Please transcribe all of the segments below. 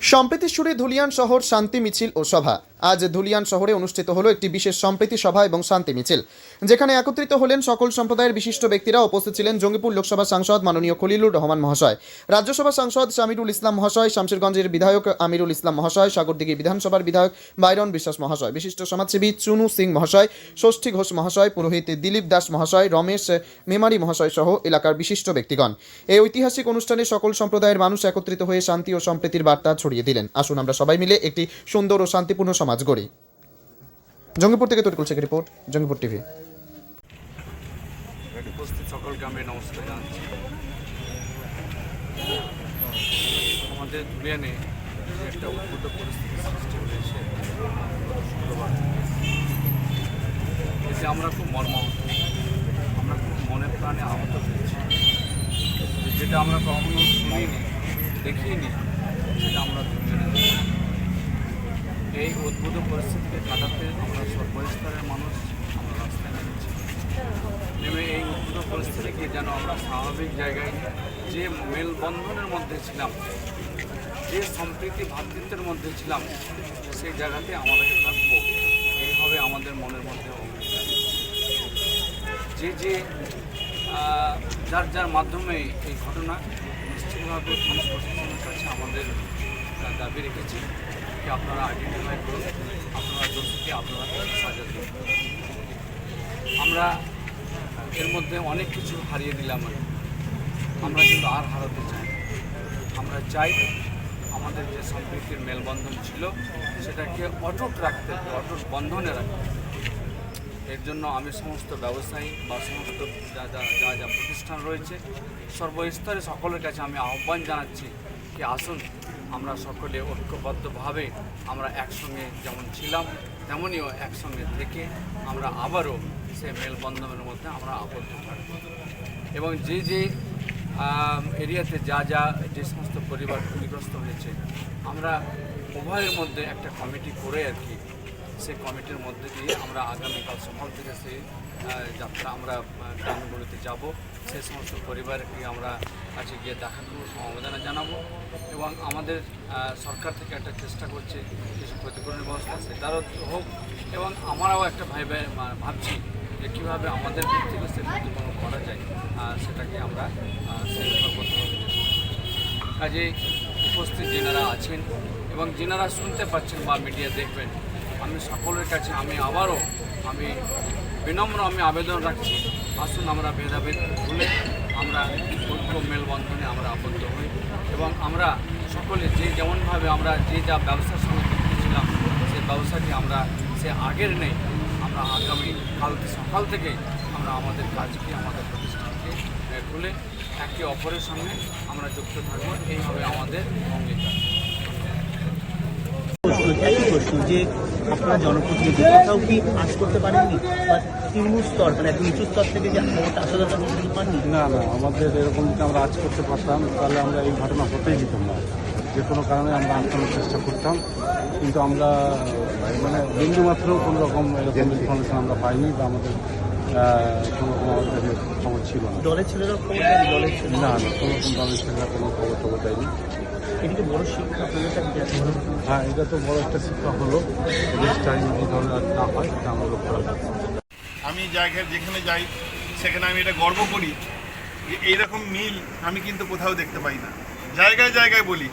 সম্প্রীতি সুরে ধুলিয়ান শহর শান্তি মিছিল ও সভা। আজ ধুলিয়ান শহরে অনুষ্ঠিত হলো একটি বিশেষ সম্প্রীতি সভা এবং শান্তি মিছিল। যেখানে একত্রিত হলেন সকল সম্প্রদায়ের বিশিষ্ট ব্যক্তিরা উপস্থিত ছিলেন জঙ্গিপুর লোকসভা সাংসদ মাননীয় খলিলুর রহমান মহাশয়, রাজ্যসভা সাংসদ শামিরুল ইসলাম মহাশয়, শামশেরগঞ্জের বিধায়ক আমিরুল ইসলাম মহাশয়, সাগরদিঘি বিধানসভার বিধায়ক বাইরন বিশ্বাস মহাশয়, বিশিষ্ট সমাজসেবী চুনু সিং মহাশয়, ষষ্ঠী ঘোষ মহাশয়, পুরোহিত দিলীপ দাস মহাশয়, রমেশ মেমারি মহাশয় সহ এলাকার বিশিষ্ট ব্যক্তিগণ। এই ঐতিহাসিক অনুষ্ঠানে সকল সম্প্রদায়ের মানুষ একত্রিত হয়ে শান্তি ও সম্প্রীতির বার্তা ছড়িয়ে দিলেন। আসুন আমরা সবাই মিলে একটি সুন্দর ও শান্তিপূর্ণ সমাজ গড়ি। জঙ্গিপুর থেকে তরিকুল শেখের রিপোর্ট, জঙ্গিপুর টিভি। নমস্কার আমাদের একটা পরিস্থিতি সৃষ্টি হয়েছে আমরা খুব মর্মাহত। আমরা খুব মনে প্রাণে আহত হয়েছি। যেটা আমরা কখনো শুনিনি, দেখিনি, সেটা আমরা ধুলিয়ানে। এই উদ্ভূত পরিস্থিতিকে কাটাতে আমরা সর্বস্তরের মানুষ আমরা রাস্তায় নেমেছি। নেমে এই উদ্ভূত পরিস্থিতিকে যেন আমরা স্বাভাবিক জায়গায় যে মেলবন্ধনের মধ্যে ছিলাম, যে সম্প্রীতি ভ্রাতৃত্বের মধ্যে ছিলাম, সেই জায়গাতে আমাদেরকে থাকব। এইভাবে আমাদের মনের মধ্যে যে যে যার যার মাধ্যমে এই ঘটনা নিশ্চিতভাবে পুলিশ প্রশাসনের কাছে আমাদের দাবি রেখেছি। যে আপনারা আইডেন্টিফাই করুন, আপনারা দোষীকে আপনারা সাজা দিন। আমরা এর মধ্যে অনেক কিছু হারিয়ে দিলাম আমরা কিন্তু আর হারাতে চাই। আমরা চাই আমাদের যে সম্প্রীতির মেলবন্ধন ছিল, সেটাকে অটুট রাখতে অটুট বন্ধনে রাখতে এর জন্য আমি সমস্ত ব্যবসায়ী বা সমস্ত যা যা যা যা প্রতিষ্ঠান রয়েছে, সর্বস্তরে সকলের কাছে আমি আহ্বান জানাচ্ছি কি আসুন আমরা সকলে ঐক্যবদ্ধভাবে আমরা একসঙ্গে যেমন ছিলাম, তেমনিও একসঙ্গে থেকে আমরা আবারও সে মেলবন্ধনের মধ্যে আমরা আবদ্ধ থাকব। এবং যে যে এরিয়াতে যা যা যে সমস্ত পরিবার ক্ষতিগ্রস্ত হয়েছে, আমরা উভয়ের মধ্যে একটা কমিটি করে আর কি সেই কমিটির মধ্যে দিয়ে আমরা আগামীকাল সকাল থেকে সেই যাত্রা আমরা গ্রামগুলোতে যাব। সেই সমস্ত পরিবারকে আমরা কাছে গিয়ে দেখা করব, সমবেদনা জানাব এবং আমাদের সরকার থেকে একটা চেষ্টা করছে কিছু ক্ষতিপূরণের ব্যবস্থা, সেটারও হোক এবং আমরাও একটা ভাই ভাই ভাবছি যে কীভাবে আমাদের দিক থেকে সে ক্ষতিপূরণ করা যায় সেটাকে আমরা কাজেই উপস্থিত যেনারা আছেন এবং যেনারা শুনতে পাচ্ছেন বা মিডিয়া দেখবেন আমি সকলের কাছে, আমি আবারও আমি বিনম্র আমি আবেদন রাখছি। আসুন আমরা ভেদাভেদ ভুলে আমরা ঐক্য মেলবন্ধনে আমরা আবদ্ধ হই এবং আমরা সকলে যে যেমনভাবে আমরা যে যা ব্যবসার সঙ্গে যুক্ত ছিলাম সেই ব্যবসাকে আমরা, সে আগের নেই। আমরা আগামী কাল সকাল থেকে আমরা আমাদের কাজকে, আমাদের প্রতিষ্ঠানকে খুলে একে অপরের সঙ্গে আমরা যুক্ত থাকব। এইভাবে আমাদের অঙ্গীকার। প্রশ্ন যে আপনারা জনপ্রতিনিধি কোথাও কি আজ করতে পারেননি? বা তৃণমূল স্তর মানে উঁচু স্তর থেকে যে আসলে আপনারা পর্যন্ত পাননি? না না আমাদের এরকম যদি আমরা আজ করতে পারতাম তাহলে আমরা এই ঘটনা হতেই দিতাম না। যে কোনো কারণে আমরা আটকানোর চেষ্টা করতাম কিন্তু আমরা মানে বিন্দুমাত্র কোনো রকম এরকম ইনফরমেশন আমরা পাইনি বা আমাদের কোনো রকম আমাদের কাছে খবর ছিল না। দলের দেয়নি না না কোনো রকম দলের ছেলেরা কোনো খবর টবর দেয়নি। বড় শিক্ষা। হ্যাঁ এটা তো বড় একটা শিক্ষা হলো। নেক্সট টাইম ধরনের না হয় এটা আমরা লক্ষ্য রাখব আমি জায়গায় যেখানে যাই সেখানে আমি এটা গর্ব করি। যে এইরকম মিল আমি কিন্তু কোথাও দেখতে পাই না। জায়গায় জায়গায় বলি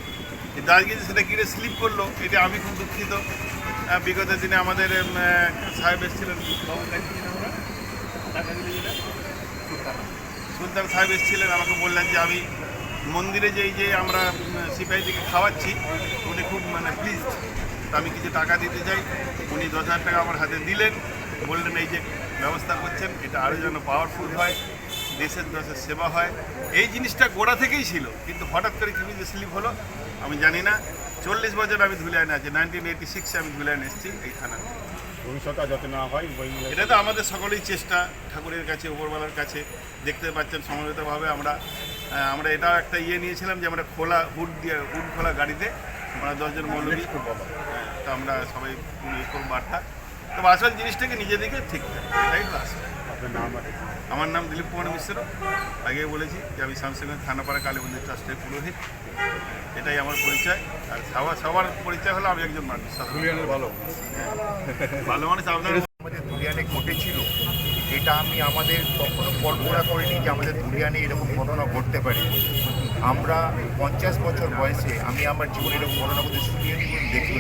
যে দার্জিলিং সেটা কিনে স্লিপ করল? এটা আমি খুব দুঃখিত। বিগত দিনে আমাদের সাহেব এসেছিলেন। সুলতান সাহেব এসেছিলেন আমাকে বললেন যে আমি মন্দিরে যেই যে আমরা সিপাহীদিকে খাওয়াচ্ছি উনি খুব মানে প্লিজ আমি কিছু টাকা দিতে চাই। উনি দশ হাজার টাকা আমার হাতে দিলেন বললেন এই যে ব্যবস্থা করছেন এটা আরও যেন পাওয়ারফুল হয় দেশের দেশের সেবা হয়। এই জিনিসটা গোড়া থেকেই ছিল কিন্তু হঠাৎ করে কী যে স্লিপ হলো আমি জানি না। চল্লিশ বছর আমি ধুলিয়ানে আছি নাইনটিন এইটি সিক্সে আমি ধুলিয়ানে এসেছি এই থানা ভবিষ্যতে যাতে না হয় এটা তো আমাদের সকলেই চেষ্টা ঠাকুরের কাছে উপরবেলার কাছে। দেখতে পাচ্ছেন সমবেতভাবে আমরা আমরা এটাও একটা ইয়ে নিয়েছিলাম যে আমরা খোলা হুড দিয়ে হুড খোলা গাড়িতে আমরা দশজন মৌলবী। হ্যাঁ তো আমরা সবাই করব বার্তা তো আসল জিনিসটাকে নিজেদেরকে ঠিক থাকে এটাই তো আসল। আমার নাম দিলীপ কুমার মিশ্র। আগে বলেছি যে আমি শামসেগঞ্জ থানাপাড়া কালী মন্দির ট্রাস্টের পুরোহিত। এটাই আমার পরিচয়। আর সবার সবার পরিচয় হলো আমি একজন মানুষ। ভালো। ভালো মানুষ আপনার আমাদের ঘটেছিল। এটা আমি আমাদের কখনো কল্পনা করিনি যে আমাদের দুলিয়ানে এরকম ঘটনা ঘটতে পারে। আমরা পঞ্চাশ বছর বয়সে আমি আমার জীবনে এরকম ঘটনা করতে শুনিনি দেখি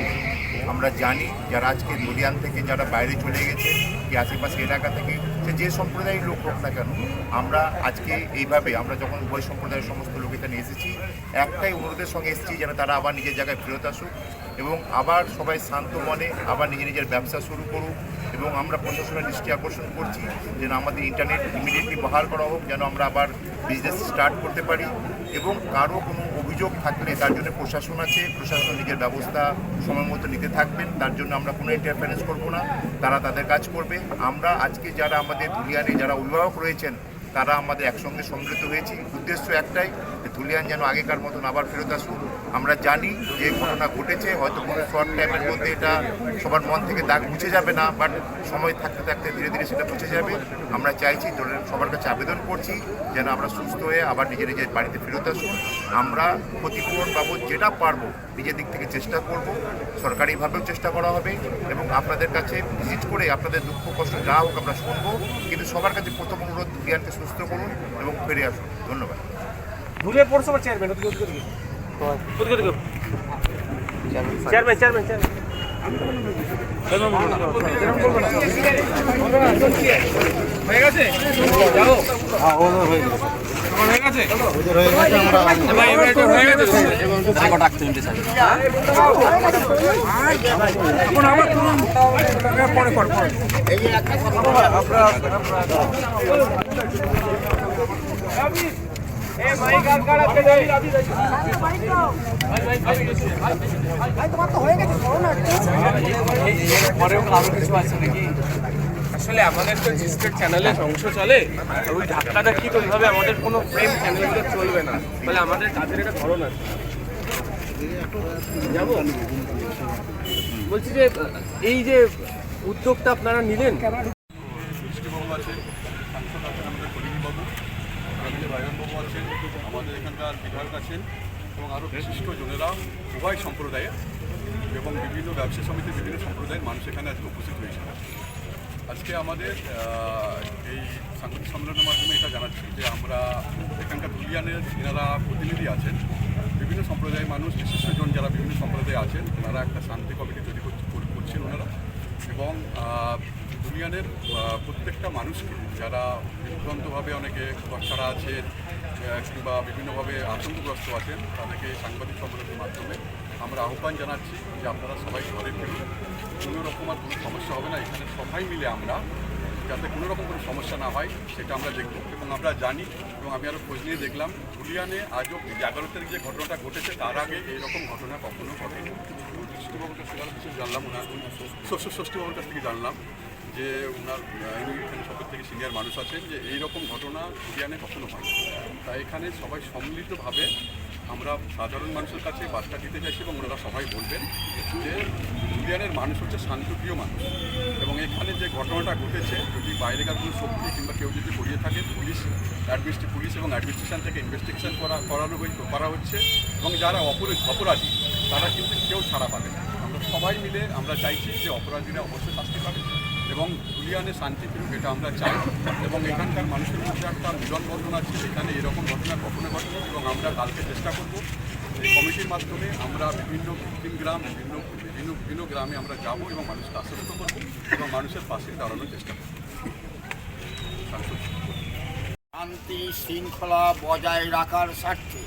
আমরা জানি যারা আজকে দুলিয়ান থেকে যারা বাইরে চলে গেছে কি আশেপাশে এলাকা থেকে সে যে সম্প্রদায়ের লোক হোক না কেন, আমরা আজকে এইভাবে, আমরা যখন উভয় সম্প্রদায়ের সমস্ত লোক এখানে এসেছি, একটাই অনুরোধের সঙ্গে এসেছি যেন তারা আবার নিজের জায়গায় ফেরত আসুক এবং আবার সবাই শান্ত মনে আবার নিজের নিজের ব্যবসা শুরু করুক এবং আমরা প্রশাসনের দৃষ্টি আকর্ষণ করছি যেন আমাদের ইন্টারনেট ইমিডিয়েটলি বহাল করা হোক, যেন আমরা আবার বিজনেস স্টার্ট করতে পারি এবং কারও কোনো অভিযোগ থাকলে তার জন্য প্রশাসন আছে, প্রশাসন নিজের ব্যবস্থা সময় মতো নিতে থাকবেন, তার জন্য আমরা কোনো ইন্টারফারেন্স করব না, তারা তাদের কাজ করবে। আমরা আজকে যারা আমাদের দুলিয়ানে যারা অভিভাবক রয়েছেন, তারা আমাদের একসঙ্গে সম্মিলিত হয়েছি। উদ্দেশ্য একটাই ধুলিয়ান যেন আগেকার মতন আবার ফেরত আসুক। আমরা জানি যে ঘটনা ঘটেছে, হয়তো কোনো শর্ট টাইমের মধ্যে এটা সবার মন থেকে দাগ মুছে যাবে না বাট সময় থাকতে থাকতে ধীরে ধীরে সেটা মুছে যাবে। আমরা চাইছি দলের সবার কাছে আবেদন করছি, যেন আমরা সুস্থ হয়ে আবার নিজের নিজের বাড়িতে ফেরত আসুন। আমরা ক্ষতিপূরণ বাবদ যেটা পারব নিজের দিক থেকে চেষ্টা করব, সরকারিভাবেও চেষ্টা করা হবে এবং আপনাদের কাছে ভিজিট করে আপনাদের দুঃখ, কষ্ট যা হোক আমরা শুনব, কিন্তু সবার কাছে প্রথম অনুরোধ জ্ঞানকে সুস্থ করুন এবং ফিরে আসুন। ধন্যবাদ। ধুলিয়া পৌরসভার চেয়ারম্যান ওদিকে ওদিকে ওদিকে। ওদিকে চেয়ারম্যান চেয়ারম্যান চেয়ারম্যান আসলে আমাদের তো জিস্টের চ্যানেলের অংশ চলে আর ওই ধাক্কা ধাক্কি তো ওইভাবে আমাদের কোনো ফ্রেম চ্যানেলগুলো চলবে না। ফলে আমাদের কাজের একটা ধরন আছে। যাব? বলছি যে এই যে উদ্যোগটা আপনারা নিলেন সৃষ্টিবাবু আছেন সাংসদ আছেন আমাদের কলিমবাবু আমাদের রায়নবাবু আছেন আমাদের এখানকার বিধায়ক আছেন এবং আরও বিশিষ্ট জনেরা উভয় সম্প্রদায়ের এবং বিভিন্ন ব্যবসা সমিতির বিভিন্ন সম্প্রদায়ের মানুষ এখানে আজকে উপস্থিত হয়েছে। আজকে আমাদের এই সাংবাদিক সম্মেলনের মাধ্যমে এটা জানাচ্ছি যে আমরা এখানকার ধুলিয়ানের যারা প্রতিনিধি আছেন, বিভিন্ন সম্প্রদায়ের মানুষ বিশিষ্টজন যারা বিভিন্ন সম্প্রদায়ে আছেন, ওনারা একটা শান্তি কমিটি তৈরি করছে- করে- করছেন ওনারা। এবং দুনিয়ানের প্রত্যেকটা মানুষকে যারা বিভ্রান্তভাবে অনেকে ছাড়া আছেন কিংবা বিভিন্নভাবে আতঙ্কগ্রস্ত আছেন, তাদেরকে সাংবাদিক সম্মেলনের মাধ্যমে আমরা আহ্বান জানাচ্ছি যে আপনারা সবাই ঘরে ফিরুন। কোনো রকম আর কোনো সমস্যা হবে না। এখানে সবাই মিলে আমরা, যাতে কোনো রকম কোনো সমস্যা না হয়, সেটা আমরা দেখব এবং আমরা জানি এবং আমি আরও খোঁজ নিয়ে দেখলাম ধুলিয়ানে আজও এগারো তারিখ যে ঘটনাটা ঘটেছে, তার আগে এইরকম ঘটনা কখনো ঘটেনি। ষষ্ঠীবাবুর কাছ থেকে কিছু জানলাম, ওনার ষষ্ঠ ষষ্ঠীবাবুর কাছ থেকে জানলাম যে ওনার এখানে সবের থেকে সিনিয়র মানুষ আছেন, যে এইরকম ঘটনা ধুলিয়ানে কখনো হয় তাই এখানে সবাই সম্মিলিতভাবে আমরা সাধারণ মানুষের কাছে বার্তা দিতে চাইছি এবং ওনারা সবাই বলবেন যে ধুলিয়ানের মানুষ হচ্ছে শান্তপ্রিয় মানুষ। এবং এখানে যে ঘটনাটা ঘটেছে, যদি বাইরেকার কোনো শক্তি কিংবা কেউ যদি করিয়ে থাকে, পুলিশ অ্যাডমিনিস্ট্রি পুলিশ এবং অ্যাডমিনিস্ট্রেশন থেকে ইনভেস্টিগেশন করা, করানো করা হচ্ছে এবং যারা অপরাধী অপরাধী, তারা কিন্তু কেউ ছাড়া পাবে না। আমরা সবাই মিলে আমরা চাইছি যে অপরাধীরা অবশ্যই শাস্তি পাবে। এবং ধুলিয়ানে শান্তি ফিরুক, এটা আমরা চাই। এবং এখানকার মানুষের মধ্যে একটা মিলন বন্ধন আছে এখানে এরকম ঘটনা কখনো ঘটেনি এবং আমরা কালকে চেষ্টা করব এই কমিটির মাধ্যমে আমরা বিভিন্ন ভিত্তিম গ্রাম বিভিন্ন বিভিন্ন বিভিন্ন গ্রামে আমরা যাব এবং মানুষকে আশ্বস্ত করব এবং মানুষের পাশে দাঁড়ানোর চেষ্টা করব। শান্তি শৃঙ্খলা বজায় রাখার স্বার্থে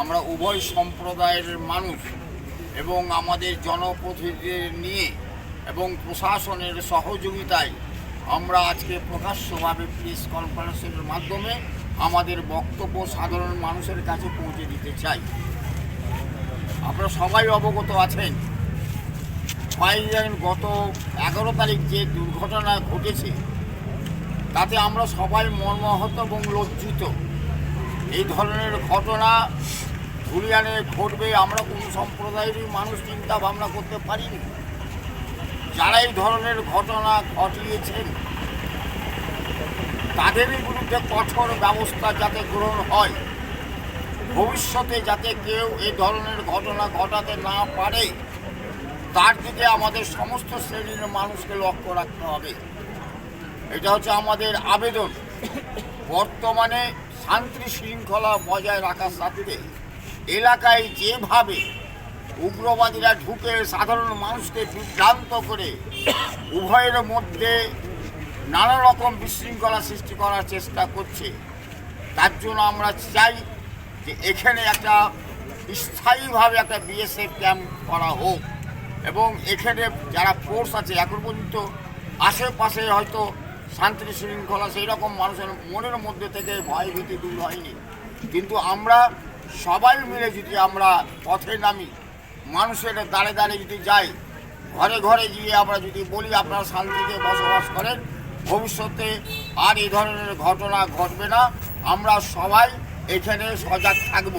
আমরা উভয় সম্প্রদায়ের মানুষ এবং আমাদের জনপ্রতিনিধিদের নিয়ে এবং প্রশাসনের সহযোগিতায় আমরা আজকে প্রকাশ্যভাবে প্রেস কনফারেন্সের মাধ্যমে আমাদের বক্তব্য সাধারণ মানুষের কাছে পৌঁছে দিতে চাই। আপনারা সবাই অবগত আছেন গত এগারো তারিখ যে দুর্ঘটনা ঘটেছে, তাতে আমরা সবাই মর্মাহত এবং লজ্জিত। এই ধরনের ঘটনা ধুলিয়ানে ঘটবে, আমরা কোনো সম্প্রদায়েরই মানুষ চিন্তা ভাবনা করতে পারিনি। যারা এই ধরনের ঘটনা ঘটিয়েছেন, তাদেরই বিরুদ্ধে কঠোর ব্যবস্থা যাতে গ্রহণ হয়, ভবিষ্যতে যাতে কেউ এই ধরনের ঘটনা ঘটাতে না পারে, তার দিকে আমাদের সমস্ত শ্রেণির মানুষকে লক্ষ্য রাখতে হবে। এটা হচ্ছে আমাদের আবেদন। বর্তমানে শান্তি শৃঙ্খলা বজায় রাখার স্বার্থে এলাকায় যেভাবে উগ্রবাদীরা ঢুকে সাধারণ মানুষকে বিভ্রান্ত করে উভয়ের মধ্যে নানা রকম বিশৃঙ্খলা সৃষ্টি করার চেষ্টা করছে। তার জন্য আমরা চাই যে এখানে একটা স্থায়ীভাবে একটা বিএসএফ ক্যাম্প করা হোক এবং এখানে যারা ফোর্স আছে, এখন পর্যন্ত আশেপাশে হয়তো শান্তি শৃঙ্খলা সেই রকম মানুষের মনের মধ্যে থেকে ভয় ভীতি দূর হয়নি। কিন্তু আমরা সবাই মিলে যদি আমরা পথে নামি মানুষের দাঁড়ে দাঁড়ে যদি যাই, ঘরে ঘরে গিয়ে আমরা যদি বলি আপনারা শান্তিতে বসবাস করেন, ভবিষ্যতে আর এই ধরনের ঘটনা ঘটবে না। আমরা সবাই এখানে সজাগ থাকব।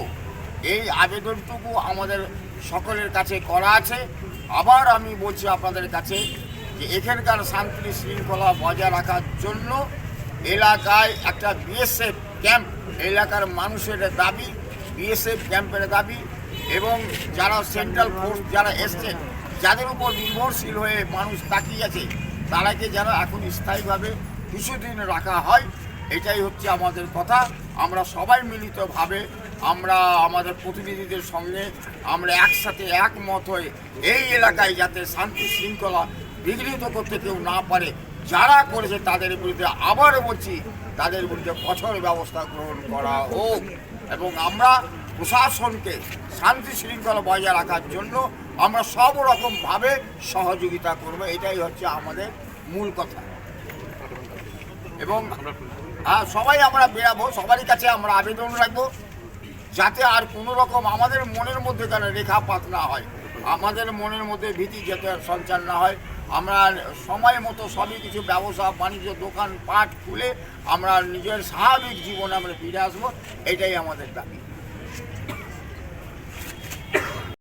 এই আবেদনটুকু আমাদের সকলের কাছে করা আছে। আবার আমি বলছি আপনাদের কাছে যে এখানকার শান্তি শৃঙ্খলা বজায় রাখার জন্য এলাকায় একটা বিএসএফ ক্যাম্প, এলাকার মানুষের দাবি, বিএসএফ ক্যাম্পের দাবি এবং যারা সেন্ট্রাল ফোর্স যারা এসছে, যাদের উপর নির্ভরশীল হয়ে মানুষ তাকিয়ে আছে, তারাকে যেন এখন স্থায়ীভাবে কিছুদিন রাখা হয়, এটাই হচ্ছে আমাদের কথা। আমরা সবাই মিলিতভাবে আমরা আমাদের প্রতিনিধিদের সঙ্গে আমরা একসাথে একমত হয়ে এই এলাকায় যাতে শান্তি শৃঙ্খলা বিঘ্নিত করতে কেউ না পারে, যারা করেছে তাদের বিরুদ্ধে আবারও বলছি, তাদের বিরুদ্ধে কঠোর ব্যবস্থা গ্রহণ করা হোক। এবং আমরা প্রশাসনকে শান্তি শৃঙ্খলা বজায় রাখার জন্য আমরা সব রকমভাবে সহযোগিতা করব, এটাই হচ্ছে আমাদের মূল কথা। এবং হ্যাঁ সবাই আমরা বেরাবো, সবারই কাছে আমরা আবেদন রাখব, যাতে আর কোনো রকম আমাদের মনের মধ্যে যেন রেখাপাত না হয়। আমাদের মনের মধ্যে ভীতি যাতে সঞ্চার না হয়। আমরা সময় মতো সবই কিছু ব্যবসা, বাণিজ্য, দোকান, পাট খুলে আমরা নিজের স্বাভাবিক জীবনে আমরা ফিরে আসব, এটাই আমাদের দাবি।